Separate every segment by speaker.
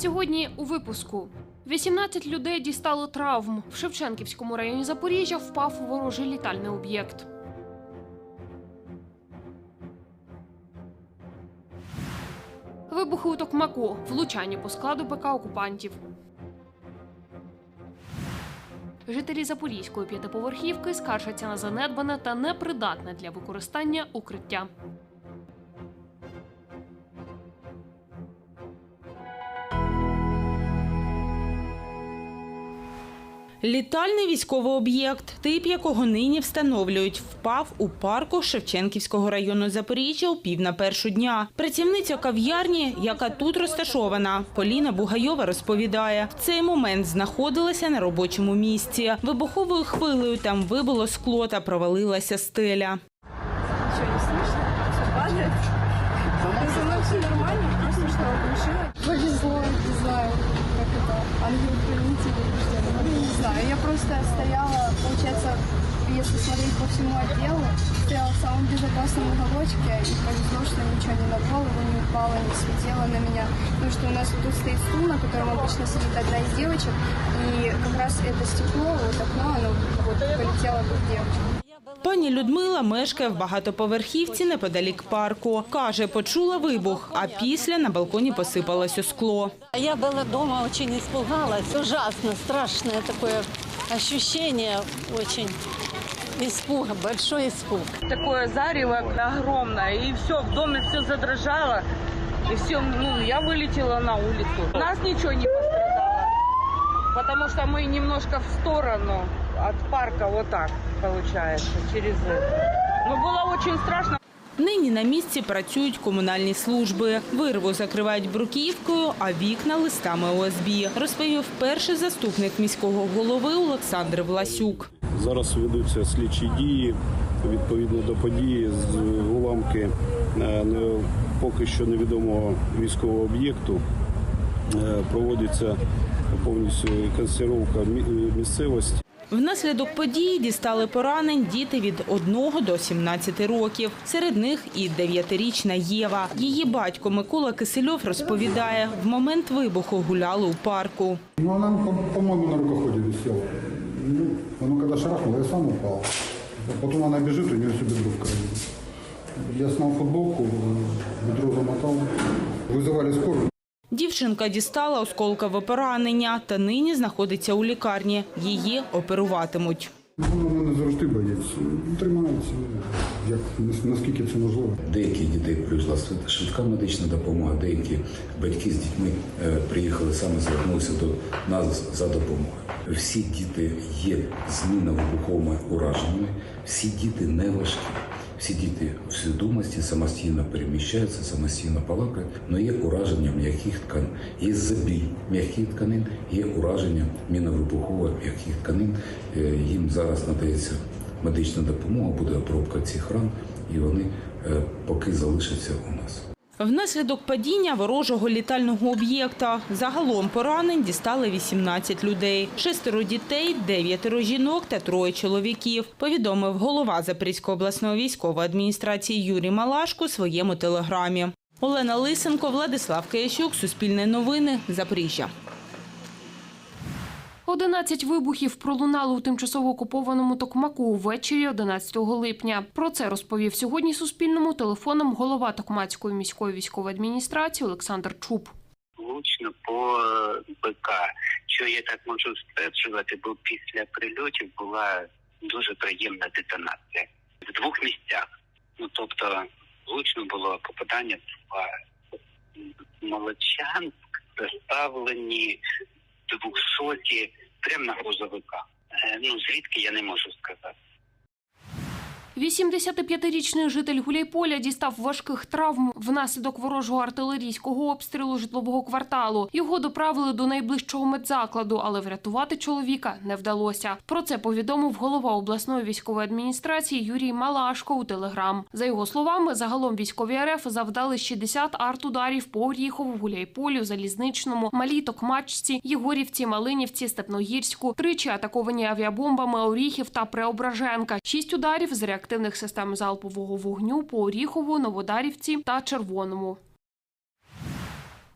Speaker 1: Сьогодні у випуску 18 людей дістали травм. В Шевченківському районі Запоріжжя впав ворожий літальний об'єкт. Вибухи у Токмаку, влучання по складу ПК окупантів. Жителі Запорізької п'ятиповерхівки скаржаться на занедбане та непридатне для використання укриття.
Speaker 2: Літальний військовий об'єкт, тип якого нині встановлюють, впав у парку Шевченківського району Запоріжжя у пів на першу дня. Працівниця кав'ярні, яка тут розташована, Поліна Бугайова розповідає, в цей момент знаходилася на робочому місці. Вибуховою хвилею там вибило скло та провалилася стеля.
Speaker 3: если смотреть по всему отделу, стояла в самом безопасном уголочке, и повезло, что ничего не на голову не упало, не слетело на меня. Потому что у нас тут стоит стул, на котором обычно сидит одна из девочек, и как раз это стекло, вот окно, оно вот полетело в девочку.
Speaker 2: Пані Людмила мешкає в багатоповерхівці неподалік парку. Каже, почула вибух, а після на балконі посипалося скло.
Speaker 4: Я была дома, очень испугалась. Ужасно, страшное такое ощущение, очень испуга, большой испуг.
Speaker 5: такое зарево огромное, и все, в доме все задрожало, и все, ну, я вылетела на улицу. У нас ничего не пострадало, потому что мы немножко в сторону от парка, вот так получается, через это. Но было очень страшно.
Speaker 2: Нині на місці працюють комунальні служби. Вирву закривають бруківкою, а вікна листами ОСБ, розповів перший заступник міського голови Олександр Власюк.
Speaker 6: Зараз ведуться слідчі дії відповідно до події з уламки е, поки що невідомого військового об'єкту. Е, Проводиться повністю консервовка місцевості.
Speaker 2: Внаслідок події дістали поранень діти від 1 до 17 років. Серед них і 9-річна Єва. Її батько Микола Кисельов розповідає, в момент вибуху гуляли у парку.
Speaker 7: Ну, она, по- по-моему, на рукоходе висела. Ну, оно когда шарахнуло, я сам упал. Потом она бежит, у нее все бедро в крови. Я снял футболку, бедро замотал. Вызывали скорую.
Speaker 2: Дівчинка дістала осколкове поранення та нині знаходиться у лікарні. Її оперуватимуть.
Speaker 7: Ну, мене завжди боїться. Тримаються, як, наскільки це можливо.
Speaker 8: Деякі дітей привезла швид- швидка медична допомога, деякі батьки з дітьми е, приїхали саме звернулися до нас за допомогою. Всі діти є зміна вибуховими ураженнями, всі діти не важкі. Всі діти в свідомості самостійно переміщаються, самостійно палакають, але є ураження м'яких тканин, є забій м'яких тканин, є ураження міновибухових м'яких тканин. Е, Їм зараз надається медична допомога, буде обробка цих ран, і вони е, поки залишаться у нас.
Speaker 2: Внаслідок падіння ворожого літального об'єкта загалом поранень дістали 18 людей. Шестеро дітей, дев'ятеро жінок та троє чоловіків, повідомив голова Запорізької обласної військової адміністрації Юрій Малашко своєму телеграмі. Олена Лисенко, Владислав Киящук, Суспільне новини, Запоріжжя.
Speaker 1: 11 вибухів пролунали у тимчасово окупованому Токмаку ввечері 11 липня. Про це розповів сьогодні Суспільному телефоном голова Токмацької міської військової адміністрації Олександр Чуб.
Speaker 9: влучно по е, БК. Що я так можу стверджувати, бо після прильотів була дуже приємна детонація в двох місцях. Ну тобто, влучно було попадання в Молочанськ, доставлені двохсоті прямо на грузовиках. Е, Ну звідки я не можу.
Speaker 1: 85-річний житель Гуляйполя дістав важких травм внаслідок ворожого артилерійського обстрілу житлового кварталу. Його доправили до найближчого медзакладу, але врятувати чоловіка не вдалося. Про це повідомив голова обласної військової адміністрації Юрій Малашко у телеграм. За його словами, загалом військові РФ завдали 60 артударів по Оріхову, Гуляйполю, Залізничному, Малій Токмачці, Єгорівці, Малинівці, Степногірську. Тричі атаковані авіабомбами Оріхів та Преображенка. Шість ударів з реактивних систем залпового вогню по Оріхову, Новодарівці та Червоному.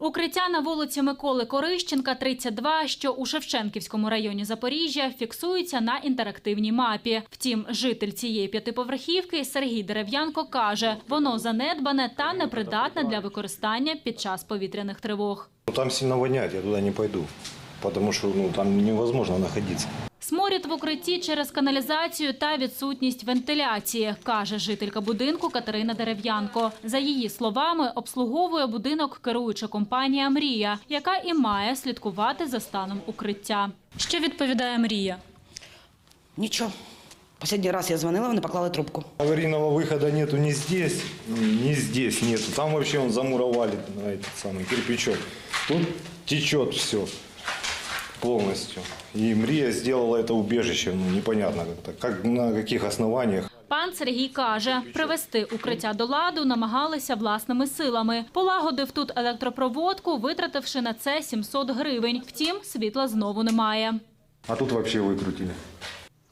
Speaker 10: Укриття на вулиці Миколи Корищенка, 32, що у Шевченківському районі Запоріжжя, фіксується на інтерактивній мапі. Втім, житель цієї п'ятиповерхівки Сергій Дерев'янко каже, воно занедбане та непридатне для використання під час повітряних тривог.
Speaker 11: Ну, Там сильно воняет, я туда не пойду, потому что ну, там невозможно находиться.
Speaker 10: Сморід в укритті через каналізацію та відсутність вентиляції, каже жителька будинку Катерина Дерев'янко. За її словами, обслуговує будинок керуюча компанія Мрія, яка і має слідкувати за станом укриття. Що відповідає Мрія?
Speaker 12: Нічого. Последній раз я дзвонила, вони поклали трубку.
Speaker 11: Аварийного выхода нету ни здесь, ни здесь нету. Там вообще он замуровали на этот самый кирпичок. Тут течет все полностью. И мрія сделала это убежище, ну непонятно как-то, как на каких основаниях.
Speaker 10: Пан Сергій каже, привести укриття до ладу намагалися власними силами. Полагодив тут електропроводку, витративши на це 700 гривень. Втім, світла знову немає.
Speaker 11: А тут взагалі выкрутили.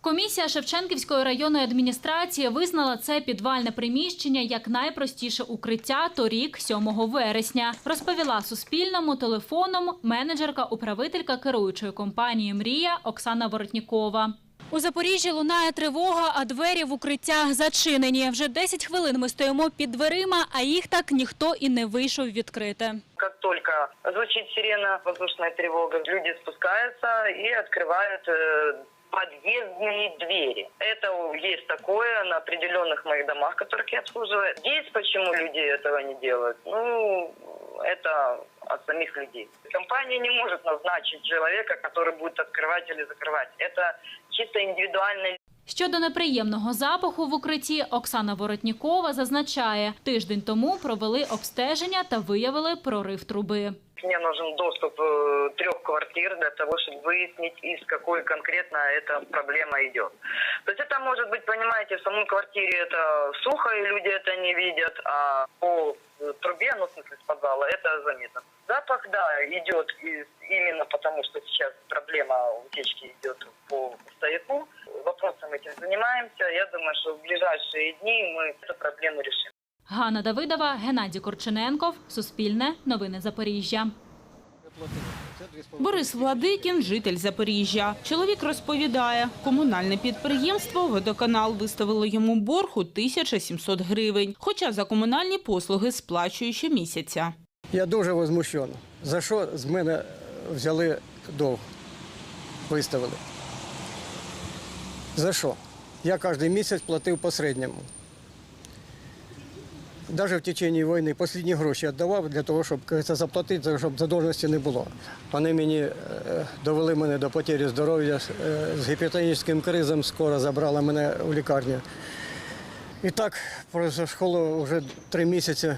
Speaker 10: Комісія Шевченківської районної адміністрації визнала це підвальне приміщення як найпростіше укриття торік, 7 вересня. Розповіла Суспільному телефоном менеджерка-управителька керуючої компанії Мрія Оксана Воротнікова. У Запоріжжі лунає тривога, а двері в укриттях зачинені. Вже 10 хвилин ми стоїмо під дверима, а їх так ніхто і не вийшов відкрити.
Speaker 5: Как только звучит сирена, воздушная тревога, люди спускаются и открывают э, подъездные двери. Это есть такое на определенных моих домах, которых я обслуживаю. Здесь почему люди этого не делают? Ну, это от самих людей. Компания не может назначить человека, который будет открывать или закрывать. Это чисто индивидуальное
Speaker 10: Щодо неприємного запаху в укритті, Оксана Воротнікова зазначає, тиждень тому провели обстеження та виявили прорив труби.
Speaker 5: Мне нужен доступ э, трех квартир для того, чтобы выяснить, из какой конкретно эта проблема идет. То есть это может быть, понимаете, в самой квартире это сухо, и люди это не видят, а по э, трубе, ну, в смысле, с подвала, это заметно. Запах, да, идет из- именно потому, что сейчас проблема утечки идет по стояку. Вопросом этим занимаемся. Я думаю, что в ближайшие дни мы эту проблему решим.
Speaker 10: Ганна Давидова, Геннадій Корчененков, Суспільне, Новини Запоріжжя.
Speaker 2: Борис Владикін – житель Запоріжжя. Чоловік розповідає, комунальне підприємство «Водоканал» виставило йому борг у 1700 гривень, хоча за комунальні послуги сплачує щомісяця.
Speaker 13: Я дуже возмущений. За що з мене взяли довг? Виставили. За що? Я кожен місяць платив по середньому. Навіть в течение війни останні гроші віддавав для того, щоб це заплатити, щоб задовженості не було. Вони мені е, довели мене до потері здоров'я е, з гіпертонічним кризом, скоро забрали мене в лікарню. І так произошло вже три місяці.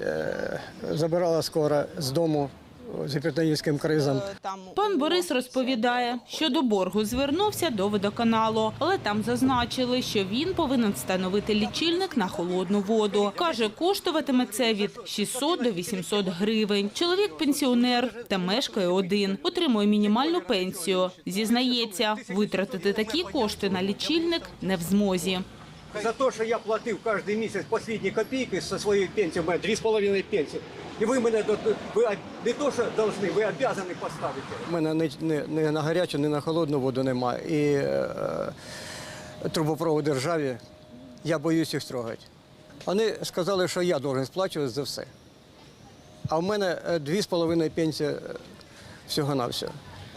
Speaker 13: Е, Забирала скоро з дому з гіпертонічним кризом.
Speaker 2: Пан Борис розповідає, що до боргу звернувся до водоканалу, але там зазначили, що він повинен встановити лічильник на холодну воду. Каже, коштуватиме це від 600 до 800 гривень. Чоловік пенсіонер та мешкає один, отримує мінімальну пенсію. Зізнається, витратити такі кошти на лічильник не в змозі.
Speaker 13: За те, що я платив кожен місяць останні копійки зі своєї пенсії, у мене 2,5 пенсії. І ви мене ви не то, що повинні, ви обов'язані поставити. У мене ні, ні, ні на гарячу, ні на холодну воду немає. І е, трубопроводи ржаві, я боюсь їх трогати. Вони сказали, що я повинен сплачувати за все. А в мене е, 2,5 пенсії е, всього-навсього.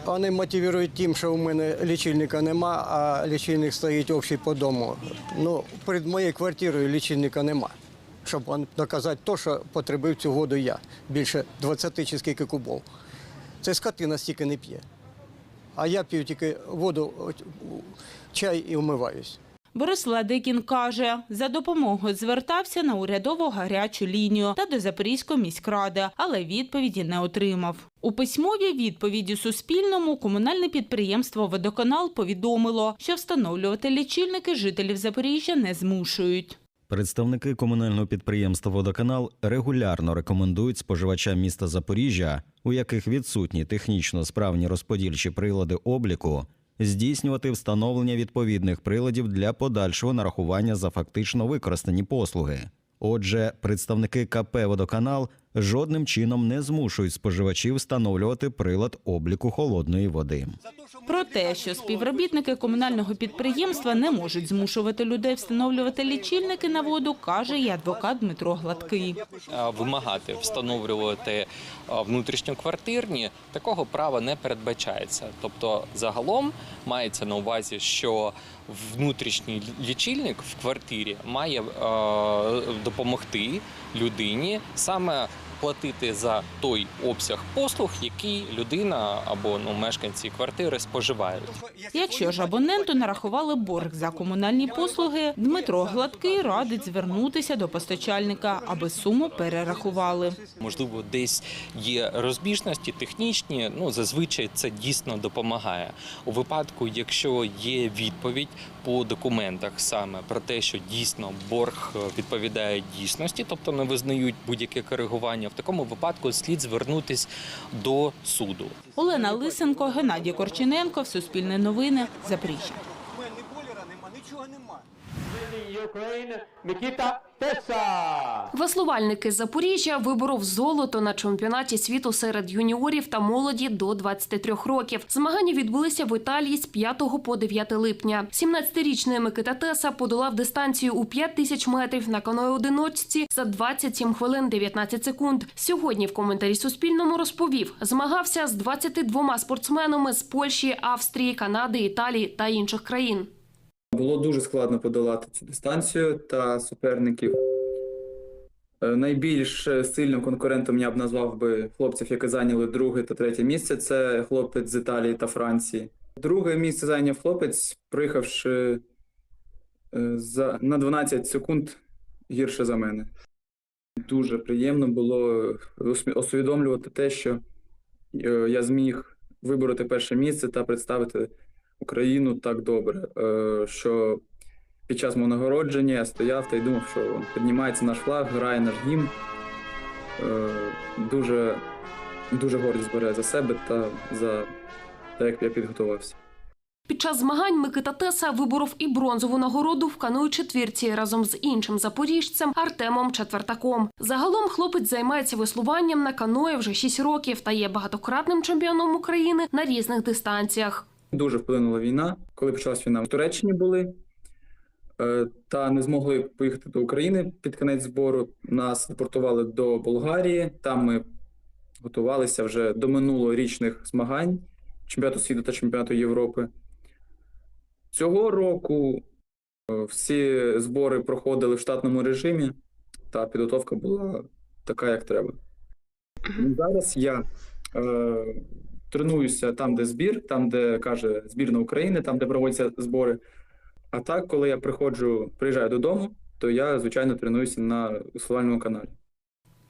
Speaker 13: Вони мотивують тим, що у мене лічильника нема, а лічильник стоїть общий по дому. Ну, перед моєю квартирою лічильника нема. Щоб он- доказати те, що потребив цю воду я. Більше 20 чи скільки кубов. Це скотина стільки не п'є. А я п'ю тільки воду, чай і вмиваюсь.
Speaker 2: Борис Ладикін каже, за допомогою звертався на урядову гарячу лінію та до Запорізької міськради, але відповіді не отримав. У письмовій відповіді Суспільному комунальне підприємство «Водоканал» повідомило, що встановлювати лічильники жителів Запоріжжя не змушують.
Speaker 14: Представники комунального підприємства Водоканал регулярно рекомендують споживачам міста Запоріжжя, у яких відсутні технічно справні розподільчі прилади обліку, здійснювати встановлення відповідних приладів для подальшого нарахування за фактично використані послуги. Отже, представники КП Водоканал жодним чином не змушують споживачів встановлювати прилад обліку холодної води.
Speaker 2: Про те, що співробітники комунального підприємства не можуть змушувати людей встановлювати лічильники на воду, каже і адвокат Дмитро Гладкий.
Speaker 15: вимагати встановлювати внутрішньоквартирні, такого права не передбачається. Тобто, загалом мається на увазі, що внутрішній лічильник в квартирі має допомогти людині саме платити за той обсяг послуг, який людина або ну, мешканці квартири споживають.
Speaker 2: Якщо ж абоненту нарахували борг за комунальні послуги, Дмитро Гладкий радить звернутися до постачальника, аби суму перерахували.
Speaker 15: Можливо, десь є розбіжності технічні. Ну зазвичай це дійсно допомагає. У випадку, якщо є відповідь по документах саме про те, що дійсно борг відповідає дійсності, тобто не визнають будь-яке коригування, в такому випадку слід звернутись до суду.
Speaker 2: Олена Лисенко, Геннадій Корчененко, Суспільне новини, Запоріжжя.
Speaker 13: У мене ні бойлера нема, нічого нема.
Speaker 1: Веслувальники з Запоріжжя виборов золото на чемпіонаті світу серед юніорів та молоді до 23 років. Змагання відбулися в Італії з 5 по 9 липня. 17-річний Микита Теса подолав дистанцію у 5 тисяч метрів на каної одиночці за 27 хвилин 19 секунд. Сьогодні в коментарі Суспільному розповів, змагався з 22 спортсменами з Польщі, Австрії, Канади, Італії та інших країн.
Speaker 16: Було дуже складно подолати цю дистанцію та суперників. Е, Найбільш сильним конкурентом я б назвав би хлопців, які зайняли друге та третє місце. Це хлопець з Італії та Франції. Друге місце зайняв хлопець, приїхавши е, за, на 12 секунд гірше за мене. Дуже приємно було усвідомлювати те, що е, я зміг вибороти перше місце та представити Україну так добре, е, що під час мого нагородження я стояв та й думав, що піднімається наш флаг, грає наш гімн. Е, Дуже, дуже гордість бере за себе та за те, як я підготувався.
Speaker 1: Під час змагань Микита Теса виборов і бронзову нагороду в каної четвірці разом з іншим запоріжцем Артемом Четвертаком. Загалом хлопець займається веслуванням на каної вже 6 років та є багатократним чемпіоном України на різних дистанціях.
Speaker 16: Дуже вплинула війна. Коли почалась війна, в Туреччині були е, та не змогли поїхати до України під кінець збору. Нас депортували до Болгарії. Там ми готувалися вже до минулорічних змагань чемпіонату світу та чемпіонату Європи. Цього року е, всі збори проходили в штатному режимі, та підготовка була така, як треба. Зараз я е, тренуюся там, де збір, там, де каже збірна України, там, де проводяться збори. А так, коли я приходжу, приїжджаю додому, то я, звичайно, тренуюся на веслувальному каналі.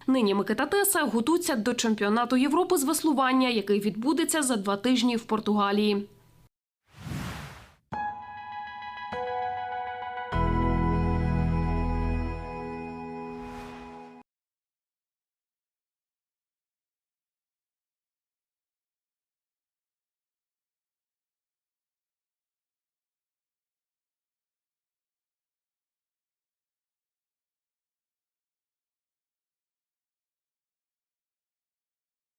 Speaker 1: Нині Микита Теса готується до чемпіонату Європи з веслування, який відбудеться за два тижні в Португалії.